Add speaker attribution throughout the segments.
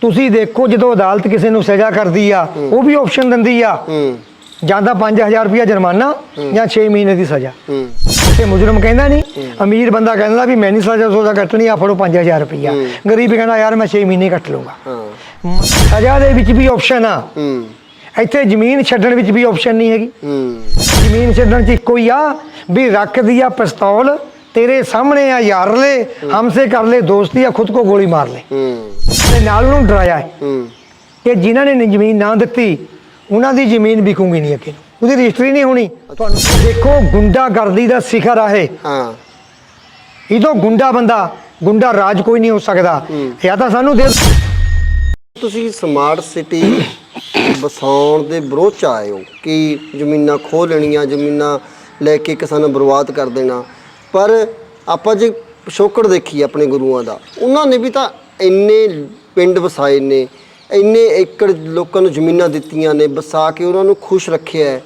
Speaker 1: ਤੁਸੀਂ ਦੇਖੋ ਜਦੋਂ ਅਦਾਲਤ ਕਿਸੇ ਨੂੰ ਸਜ਼ਾ ਕਰਦੀ ਆ ਉਹ ਵੀ ਆਪਸ਼ਨ ਦਿੰਦੀ ਆ। ਜਾਂ ਤਾਂ 5000 ਰੁਪਇਆ ਜੁਰਮਾਨਾ ਜਾਂ 6 ਮਹੀਨੇ ਦੀ ਸਜ਼ਾ। ਤੇ ਮੁਜਰਮ ਕਹਿੰਦਾ ਨਹੀਂ ਅਮੀਰ ਬੰਦਾ ਕਹਿੰਦਾ ਵੀ ਮੈਂ ਨਹੀਂ ਸਜ਼ਾ ਸੋਦਾ ਕੱਟਣੀ ਆ ਫੜੋ 5000 ਰੁਪਇਆ। ਗਰੀਬ ਕਹਿੰਦਾ ਯਾਰ ਮੈਂ 6 ਮਹੀਨੇ ਕੱਟ
Speaker 2: ਹਾਂ।
Speaker 1: ਸਜ਼ਾ ਦੇ ਵਿੱਚ ਵੀ ਆਪਸ਼ਨ ਆ। ਇੱਥੇ ਜ਼ਮੀਨ ਛੱਡਣ ਵਿੱਚ ਵੀ ਆਪਸ਼ਨ ਨਹੀਂ ਹੈਗੀ। ਜ਼ਮੀਨ ਛੱਡਣ ਚ ਇੱਕੋ ਹੀ ਆ ਵੀ ਰੱਖ ਦਿਆ ਪਿਸਤੌਲ ਤੇਰੇ ਸਾਹਮਣੇ ਆ ਯਾਰ ਲੈ ਹਮਸੇ ਕਰ ਲੈ ਦੋਸਤੀ ਆ ਖੁਦ ਕੋ ਗੋਲੀ ਮਾਰ ਲੈ। ਤੇ ਨਾਲ ਉਹਨੂੰ ਡਰਾਇਆ ਕਿ ਜਿਨ੍ਹਾਂ ਨੇ ਜ਼ਮੀਨ ਨਾ ਦਿੱਤੀ ਉਹਨਾਂ ਦੀ ਜ਼ਮੀਨ ਵਿਕੂਗੀ ਨਹੀਂ ਅੱਗੇ ਉਹਦੀ ਰਜਿਸਟਰੀ ਨਹੀਂ ਹੋਣੀ। ਤੁਹਾਨੂੰ ਦੇਖੋ ਗੁੰਡਾਗਰਦੀ ਦਾ ਸਿਖਰ ਆ ਇਹ।
Speaker 2: ਹਾਂ।
Speaker 1: ਇਹ ਗੁੰਡਾ ਬੰਦਾ ਗੁੰਡਾ ਰਾਜ ਕੋਈ ਨਹੀਂ ਹੋ ਸਕਦਾ। ਜਾਂ ਤਾਂ ਸਾਨੂੰ ਦੇ
Speaker 2: ਤੁਸੀਂ ਸਮਾਰਟ ਸਿਟੀ ਵਸਾਉਣ ਦੇ ਵਿਰੋਧ ਚ ਆਏ ਹੋ ਕਿ ਜ਼ਮੀਨਾਂ ਖੋਹ ਲੈਣੀਆਂ ਜ਼ਮੀਨਾਂ ਲੈ ਕੇ ਕਿਸਾਨਾਂ ਬਰਬਾਦ ਕਰ ਦੇਣਾ। ਪਰ ਆਪਾਂ ਜੇ ਪਿਛੋਕੜ ਦੇਖੀ ਆਪਣੇ ਗੁਰੂਆਂ ਦਾ ਉਹਨਾਂ ਨੇ ਵੀ ਤਾਂ ਇੰਨੇ ਪਿੰਡ ਵਸਾਏ ਨੇ ਇੰਨੇ ਏਕੜ ਲੋਕਾਂ ਨੂੰ ਜ਼ਮੀਨਾਂ ਦਿੱਤੀਆਂ ਨੇ ਵਸਾ ਕੇ ਉਹਨਾਂ ਨੂੰ ਖੁਸ਼ ਰੱਖਿਆ ਹੈ।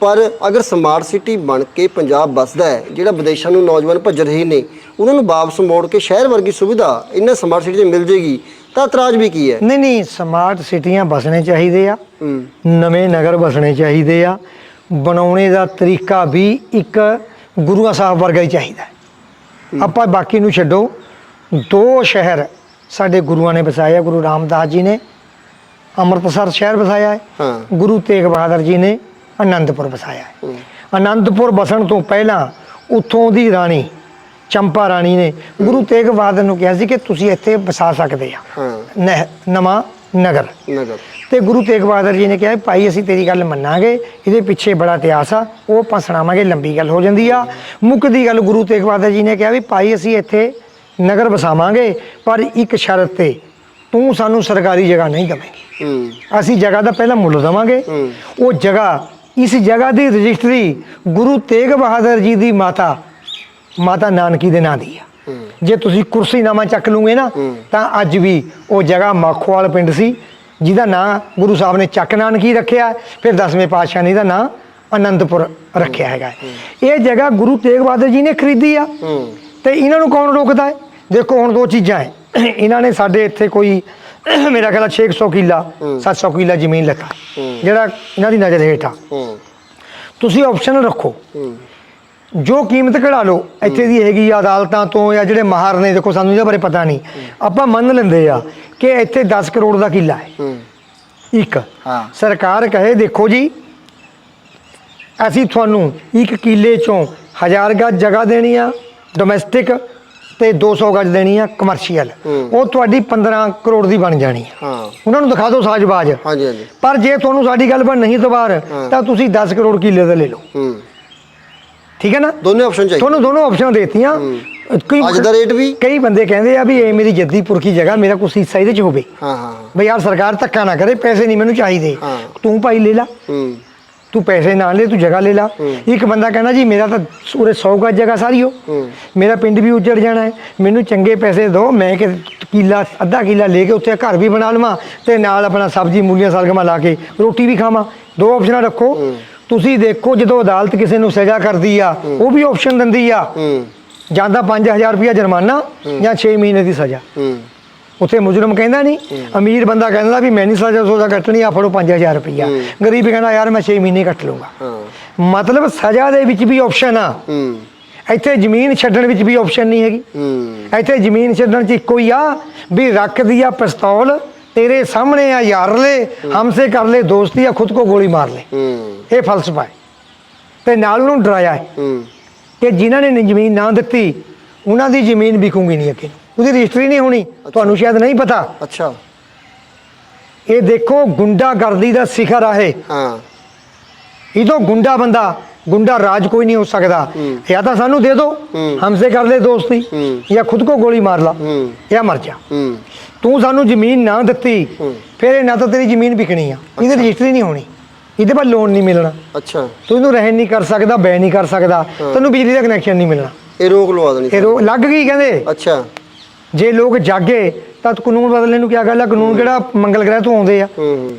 Speaker 2: ਪਰ ਅਗਰ ਸਮਾਰਟ ਸਿਟੀ ਬਣ ਕੇ ਪੰਜਾਬ ਵਸਦਾ ਹੈ ਜਿਹੜਾ ਵਿਦੇਸ਼ਾਂ ਨੂੰ ਨੌਜਵਾਨ ਭੱਜ ਰਹੇ ਨੇ ਉਹਨਾਂ ਨੂੰ ਵਾਪਸ ਮੋੜ ਕੇ ਸ਼ਹਿਰ ਵਰਗੀ ਸੁਵਿਧਾ ਇਹਨਾਂ ਸਮਾਰਟ ਸਿਟੀ 'ਚ ਮਿਲ ਜੇਗੀ ਤਾਂ ਇਤਰਾਜ਼ ਵੀ ਕੀ ਹੈ?
Speaker 1: ਨਹੀਂ ਨਹੀਂ ਸਮਾਰਟ ਸਿਟੀਆਂ ਬਸਣੇ ਚਾਹੀਦੇ ਆ। ਨਵੇਂ ਨਗਰ ਬਸਣੇ ਚਾਹੀਦੇ ਆ। ਬਣਾਉਣੇ ਦਾ ਤਰੀਕਾ ਵੀ ਇੱਕ ਗੁਰੂਆਂ ਸਾਹਿਬ ਵਰਗਾ ਹੀ ਚਾਹੀਦਾ ਹੈ। ਆਪਾਂ ਬਾਕੀ ਨੂੰ ਛੱਡੋ। ਦੋ ਸ਼ਹਿਰ ਸਾਡੇ ਗੁਰੂਆਂ ਨੇ ਵਸਾਇਆ ਗੁਰੂ ਰਾਮਦਾਸ ਜੀ ਨੇ ਅੰਮ੍ਰਿਤਸਰ ਸ਼ਹਿਰ ਵਸਾਇਆ ਹੈ
Speaker 2: ਹਾਂ।
Speaker 1: ਗੁਰੂ ਤੇਗ ਬਹਾਦਰ ਜੀ ਨੇ ਆਨੰਦਪੁਰ ਵਸਾਇਆ ਹੈ। ਆਨੰਦਪੁਰ ਬਸਣ ਤੋਂ ਪਹਿਲਾਂ ਉੱਥੋਂ ਦੀ ਰਾਣੀ ਚੰਪਾ ਰਾਣੀ ਨੇ ਗੁਰੂ ਤੇਗ ਬਹਾਦਰ ਨੂੰ ਕਿਹਾ ਸੀ ਕਿ ਤੁਸੀਂ ਇੱਥੇ ਵਸਾ ਸਕਦੇ ਆ।
Speaker 2: ਹਾਂ।
Speaker 1: ਨਹਿ- ਨਵਾਂ ਨਗਰ।
Speaker 2: ਨਗਰ।
Speaker 1: ਤੇ ਗੁਰੂ ਤੇਗ ਬਹਾਦਰ ਜੀ ਨੇ ਕਿਹਾ ਭਾਈ ਅਸੀਂ ਤੇਰੀ ਗੱਲ ਮੰਨਾਂਗੇ ਇਹਦੇ ਪਿੱਛੇ ਬੜਾ ਇਤਿਹਾਸ ਆ ਉਹ ਆਪਾਂ ਸੁਣਾਵਾਂਗੇ ਲੰਬੀ ਗੱਲ ਹੋ ਜਾਂਦੀ ਆ। ਮੁੱਕਦੀ ਗੱਲ ਗੁਰੂ ਤੇਗ ਬਹਾਦਰ ਜੀ ਨੇ ਕਿਹਾ ਵੀ ਭਾਈ ਅਸੀਂ ਇੱਥੇ ਨਗਰ ਵਸਾਵਾਂਗੇ ਪਰ ਇੱਕ ਸ਼ਰਤ ਤੇ ਤੂੰ ਸਾਨੂੰ ਸਰਕਾਰੀ ਜਗ੍ਹਾ ਨਹੀਂ ਦੇਵੇਂਗੀ। ਅਸੀਂ ਜਗ੍ਹਾ ਦਾ ਪਹਿਲਾਂ ਮੁੱਲ ਦੇਵਾਂਗੇ। ਉਹ ਜਗ੍ਹਾ ਇਸ ਜਗ੍ਹਾ ਦੀ ਰਜਿਸਟਰੀ ਗੁਰੂ ਤੇਗ ਬਹਾਦਰ ਜੀ ਦੀ ਮਾਤਾ ਮਾਤਾ ਨਾਨਕੀ ਦੇ ਨਾਂ ਦੀ ਆ। ਜੇ ਤੁਸੀਂ ਕੁਰਸੀਨਾਮਾ ਚੱਕ ਲੂਗੇ ਨਾ ਤਾਂ ਅੱਜ ਵੀ ਉਹ ਜਗ੍ਹਾ ਮਾਖੋਵਾਲ ਪਿੰਡ ਸੀ ਜਿਹਦਾ ਨਾਂ ਗੁਰੂ ਸਾਹਿਬ ਨੇ ਚੱਕ ਨਾਨਕੀ ਰੱਖਿਆ ਫਿਰ ਦਸਵੇਂ ਪਾਤਸ਼ਾਹ ਨੇ ਇਹਦਾ ਨਾਂ ਆਨੰਦਪੁਰ ਰੱਖਿਆ ਹੈਗਾ। ਇਹ ਜਗ੍ਹਾ ਗੁਰੂ ਤੇਗ ਬਹਾਦਰ ਜੀ ਨੇ ਖਰੀਦੀ ਆ। ਤੇ ਇਹਨਾਂ ਨੂੰ ਕੌਣ ਰੋਕਦਾ ਹੈ? ਦੇਖੋ ਹੁਣ ਦੋ ਚੀਜ਼ਾਂ ਹੈ। ਇਹਨਾਂ ਨੇ ਸਾਡੇ ਇੱਥੇ ਕੋਈ ਮੇਰਾ ਖਿਆਲ ਆ 600 ਕਿੱਲਾ 700 ਕਿੱਲਾ ਜ਼ਮੀਨ ਲੱਗਾ ਜਿਹੜਾ ਇਹਨਾਂ ਦੀ ਨਜ਼ਰ ਹੇਠ ਆ। ਤੁਸੀਂ ਆਪਸ਼ਨ ਰੱਖੋ। ਜੋ ਕੀਮਤ ਕਢਾ ਲਓ ਇੱਥੇ ਦੀ ਹੈਗੀ ਆ ਅਦਾਲਤਾਂ ਤੋਂ ਜਾਂ ਜਿਹੜੇ ਮਾਹਰ ਨੇ ਦੇਖੋ ਸਾਨੂੰ ਇਹਦੇ ਬਾਰੇ ਪਤਾ ਨਹੀਂ। ਆਪਾਂ ਮੰਨ ਲੈਂਦੇ ਆ ਕਿ ਇੱਥੇ 10 ਕਰੋੜ ਦਾ ਕਿੱਲਾ ਹੈ। ਇੱਕ।
Speaker 2: ਹਾਂ।
Speaker 1: ਸਰਕਾਰ ਕਹੇ ਦੇਖੋ ਜੀ ਅਸੀਂ ਤੁਹਾਨੂੰ ਇੱਕ ਕਿੱਲੇ ਚੋਂ ਹਜ਼ਾਰ ਗਜ ਜਗ੍ਹਾ ਦੇਣੀ ਆ ਡੋਮੈਸਟਿਕ ਤੇ 200 ਗਜ ਦੇਣੀ ਆ ਕਮਰਸ਼ੀਅਲ ਉਹ ਤੁਹਾਡੀ 15 ਕਰੋੜ ਦੀ ਬਣ ਜਾਣੀ ਆ।
Speaker 2: ਹਾਂ।
Speaker 1: ਉਹਨਾਂ ਨੂੰ ਦਿਖਾ ਦਿਓ ਸਾਜ਼ਬਾਜ਼।
Speaker 2: ਹਾਂਜੀ ਹਾਂਜੀ।
Speaker 1: ਪਰ ਜੇ ਤੁਹਾਨੂੰ ਸਾਡੀ ਗੱਲ ਬਣ ਨਹੀਂ ਦਵਾਰ ਤਾਂ ਤੁਸੀਂ 10 ਕਰੋੜ ਕਿੱਲੇ ਦਾ ਲੈ ਲਓ।
Speaker 2: ਹੂੰ।
Speaker 1: ਠੀਕ ਹੈ ਨਾ?
Speaker 2: ਦੋਨੇ ਆਪਸ਼ਨ ਚਾਹੀਦੇ।
Speaker 1: ਤੁਹਾਨੂੰ ਦੋਨੋਂ ਆਪਸ਼ਨ ਦੇਤੀਆਂ। ਕਈ
Speaker 2: ਅੱਜ ਦਾ ਰੇਟ ਵੀ?
Speaker 1: ਕਈ ਬੰਦੇ ਕਹਿੰਦੇ ਆ ਵੀ ਇਹ ਮੇਰੀ ਜੱਦੀ ਪੁਰਖੀ ਜਗ੍ਹਾ ਮੇਰਾ ਕੁਛ ਹਿੱਸਾ ਇਹਦੇ ਚ ਹੋਵੇ।
Speaker 2: ਹਾਂ ਹਾਂ
Speaker 1: ਬਈ ਯਾਰ ਸਰਕਾਰ ਧੱਕਾ ਨਾ ਕਰੇ ਪੈਸੇ ਨਹੀਂ ਮੈਨੂੰ ਚਾਹੀਦੇ। ਤੂੰ ਭਾਈ ਲੈ ਲਾ। ਤੂੰ ਪੈਸੇ ਨਾ ਲੈ ਤੂੰ ਜਗ੍ਹਾ ਲੈ ਲਾ। ਇੱਕ ਬੰਦਾ ਕਹਿੰਦਾ ਜੀ ਮੇਰਾ ਤਾਂ ਉਰੇ 100 ਗਜ ਜਗ੍ਹਾ ਸਾਰੀ ਹੋ
Speaker 2: ਹੂੰ।
Speaker 1: ਮੇਰਾ ਪਿੰਡ ਵੀ ਉੱਜੜ ਜਾਣਾ ਹੈ। ਮੈਨੂੰ ਚੰਗੇ ਪੈਸੇ ਦਿਓ ਮੈਂ ਕਿ ਕਿੱਲਾ ਅੱਧਾ ਕਿੱਲਾ ਲੈ ਕੇ ਉੱਥੇ ਘਰ ਵੀ ਬਣਾ ਲਵਾਂ ਤੇ ਨਾਲ ਆਪਣਾ ਸਬਜ਼ੀ ਮੂਲੀਆਂ ਸਲਗਮਾਂ ਲਾ ਕੇ ਰੋਟੀ ਵੀ ਖਾਵਾਂ। ਦੋ ਆਪਸ਼ਨਾਂ ਰੱਖੋ। ਤੁਸੀਂ ਦੇਖੋ ਜਦੋਂ ਅਦਾਲਤ ਕਿਸੇ ਨੂੰ ਸਜ਼ਾ ਕਰਦੀ ਆ ਉਹ ਵੀ ਆਪਸ਼ਨ ਦਿੰਦੀ ਆ। ਜਾਂ ਤਾਂ 5000 ਰੁਪਇਆ ਜੁਰਮਾਨਾ ਜਾਂ 6 ਮਹੀਨੇ ਦੀ ਸਜ਼ਾ। ਉੱਥੇ ਮੁਜਰਮ ਕਹਿੰਦਾ ਨਹੀਂ ਅਮੀਰ ਬੰਦਾ ਕਹਿੰਦਾ ਵੀ ਮੈਂ ਨਹੀਂ ਸਜ਼ਾ ਸੋਦਾ ਕੱਟਣੀ ਆ ਫੜੋ 5000 ਰੁਪਇਆ। ਗਰੀਬ ਕਹਿੰਦਾ ਯਾਰ ਮੈਂ 6 ਮਹੀਨੇ ਕੱਟ ਲੂੰਗਾ। ਮਤਲਬ ਸਜ਼ਾ ਦੇ ਵਿੱਚ ਵੀ ਆਪਸ਼ਨ ਆ। ਇੱਥੇ ਜ਼ਮੀਨ ਛੱਡਣ ਵਿੱਚ ਵੀ ਆਪਸ਼ਨ ਨਹੀਂ ਹੈਗੀ। ਇੱਥੇ ਜ਼ਮੀਨ ਛੱਡਣ ਚ ਇੱਕੋ ਹੀ ਆ ਵੀ ਰੱਖ ਦਿਆ ਪਿਸਤੌਲ ਤੇਰੇ ਸਾਹਮਣੇ ਆ ਯਾਰ ਲੈ ਹਮਸੇ ਕਰ ਲੈ ਦੋਸਤੀ ਆ ਖੁਦ ਕੋ ਗੋਲੀ ਮਾਰ ਲੈ। ਇਹ ਫਲਸਫਾ ਹੈ। ਤੇ ਨਾਲ ਉਹਨੂੰ ਡਰਾਇਆ ਹੈ। ਕਿ ਜਿਨ੍ਹਾਂ ਨੇ ਜ਼ਮੀਨ ਨਾ ਦਿੱਤੀ ਉਹਨਾਂ ਦੀ ਜ਼ਮੀਨ ਵਿਕੂਗੀ ਨਹੀਂ ਅੱਗੇ ਨੂੰ। ਉਹਦੀ ਰਜਿਸਟਰੀ ਨਹੀਂ ਹੋਣੀ। ਤੁਹਾਨੂੰ ਸ਼ਾਇਦ ਨਹੀਂ ਪਤਾ।
Speaker 2: ਅੱਛਾ।
Speaker 1: ਇਹ ਦੇਖੋ ਗੁੰਡਾਗਰਦੀ ਦਾ ਸਿਖਰ ਆ ਇਹ।
Speaker 2: ਹਾਂ।
Speaker 1: ਇਹਦੋਂ ਗੁੰਡਾ ਬੰਦਾ ਗੁੰਡਾ ਰਾਜ ਕੋਈ ਨਹੀਂ ਹੋ ਸਕਦਾ। ਜਾਂ ਤਾਂ ਸਾਨੂੰ ਦੇ ਦਿਓ ਹਮਸੇ ਕਰ ਲੈ ਦੋਸਤੀ। ਜਾਂ ਖੁਦ ਕੋ ਗੋਲੀ ਮਾਰ ਲਾ। ਜਾਂ ਮਰ ਜਾ। ਤੂੰ ਸਾਨੂੰ ਜ਼ਮੀਨ ਨਾ ਦਿੱਤੀ ਫਿਰ ਇਹ ਨਾ ਤਾਂ ਤੇਰੀ ਜ਼ਮੀਨ ਵਿਕਣੀ ਆ। ਇਹਦੀ ਰਜਿਸਟਰੀ ਨਹੀਂ ਹੋਣੀ। ਇਹਦੇ ਪਰ ਲੋਨ ਨਹੀਂ ਮਿਲਣਾ।
Speaker 2: ਅੱਛਾ।
Speaker 1: ਤੂੰ ਇਹਨੂੰ ਰਹਿਣ ਨਹੀਂ ਕਰ ਸਕਦਾ ਬੈ ਨਹੀਂ ਕਰ ਸਕਦਾ ਤੈਨੂੰ ਬਿਜਲੀ ਦਾ ਕਨੈਕਸ਼ਨ ਨਹੀਂ ਮਿਲਣਾ।
Speaker 2: ਇਹ ਰੋਕ ਲਵਾ ਦੇਣੀ
Speaker 1: ਇਹ ਰੋ- ਲੱਗ ਗਈ ਕਹਿੰਦੇ?
Speaker 2: ਅੱਛਾ।
Speaker 1: ਜੇ ਲੋਕ ਜਾਗੇ ਤਾਂ ਕਾਨੂੰਨ ਬਦਲਣ ਨੂੰ ਕੀ ਗੱਲ ਆ? ਕਾਨੂੰਨ ਕਿਹੜਾ ਮੰਗਲ ਗ੍ਰਹਿ ਤੋਂ ਆਉਂਦੇ ਆ।
Speaker 2: ਹੂੰ ਹੂੰ।